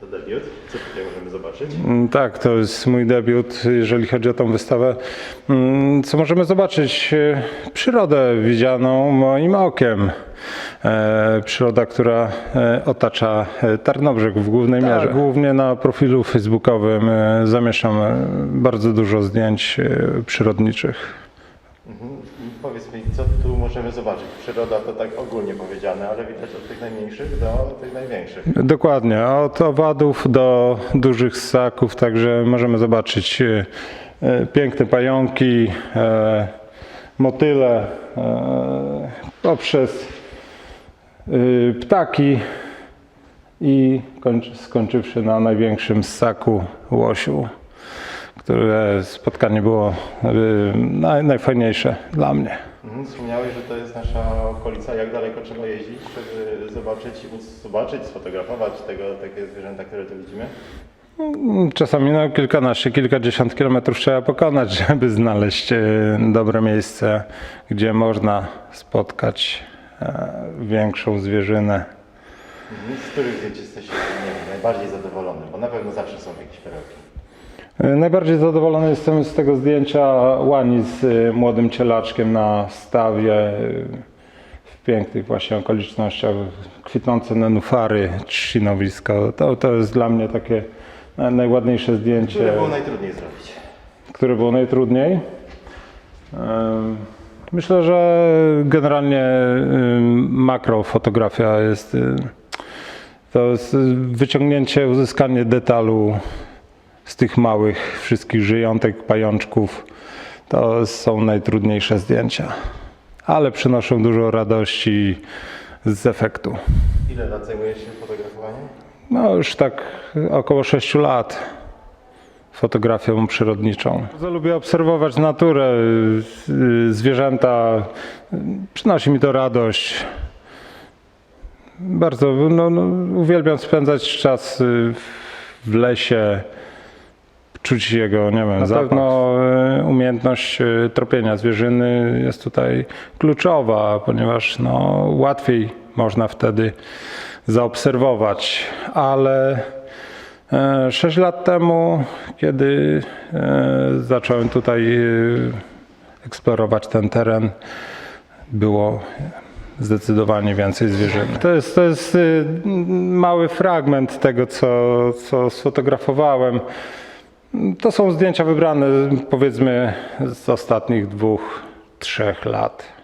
To debiut. Co tutaj możemy zobaczyć? Mm, Tak, to jest mój debiut, jeżeli chodzi o tą wystawę. Mm, Co możemy zobaczyć? E, Przyrodę widzianą moim okiem. E, Przyroda, która e, otacza Tarnobrzeg w głównej mierze. Głównie na profilu facebookowym zamieszczam bardzo dużo zdjęć przyrodniczych. Mhm. Powiedz mi, co tu możemy zobaczyć? Przyroda to tak ogólnie powiedziane, ale widać od tych najmniejszych do tych największych. Dokładnie, od owadów do dużych ssaków, także możemy zobaczyć e, piękne pająki, e, motyle, e, poprzez ptaki i kończy, skończywszy na największym ssaku łosiu, które spotkanie było naj, najfajniejsze dla mnie. Mhm. Wspomniałeś, że to jest nasza okolica. Jak daleko trzeba jeździć, żeby zobaczyć i móc zobaczyć, sfotografować tego, takie zwierzęta, które tu widzimy? Czasami no, kilkanaście, kilkadziesiąt kilometrów trzeba pokonać, żeby znaleźć e, dobre miejsce, gdzie można spotkać e, większą zwierzynę. Mhm. Z których zdjęć jesteś najbardziej zadowolony? Bo na pewno zawsze są jakieś perełki. E, Najbardziej zadowolony jestem z tego zdjęcia łani z e, młodym cielaczkiem na stawie e, w pięknych właśnie okolicznościach, kwitnące nenufary, trzcinowisko. To, to jest dla mnie takie naj- najładniejsze zdjęcie. Które było najtrudniej zrobić? które było najtrudniej. Myślę, że generalnie makrofotografia jest to jest wyciągnięcie, uzyskanie detalu z tych małych wszystkich żyjątek, pajączków. To są najtrudniejsze zdjęcia, ale przynoszą dużo radości z efektu. Ile lat zajmujesz się fotografowaniem? No już tak około 6 lat fotografią przyrodniczą. Bardzo lubię obserwować naturę, zwierzęta. Przynosi mi to radość. Bardzo no, no, uwielbiam spędzać czas w lesie, czuć jego, nie wiem, na pewno y, umiejętność y, tropienia zwierzyny jest tutaj kluczowa, ponieważ no, łatwiej można wtedy zaobserwować, ale e, 6 lat temu, kiedy e, zacząłem tutaj e, eksplorować ten teren, było zdecydowanie więcej zwierzyny. To jest, to jest y, mały fragment tego, co, co sfotografowałem. To są zdjęcia wybrane powiedzmy z ostatnich dwóch, trzech lat.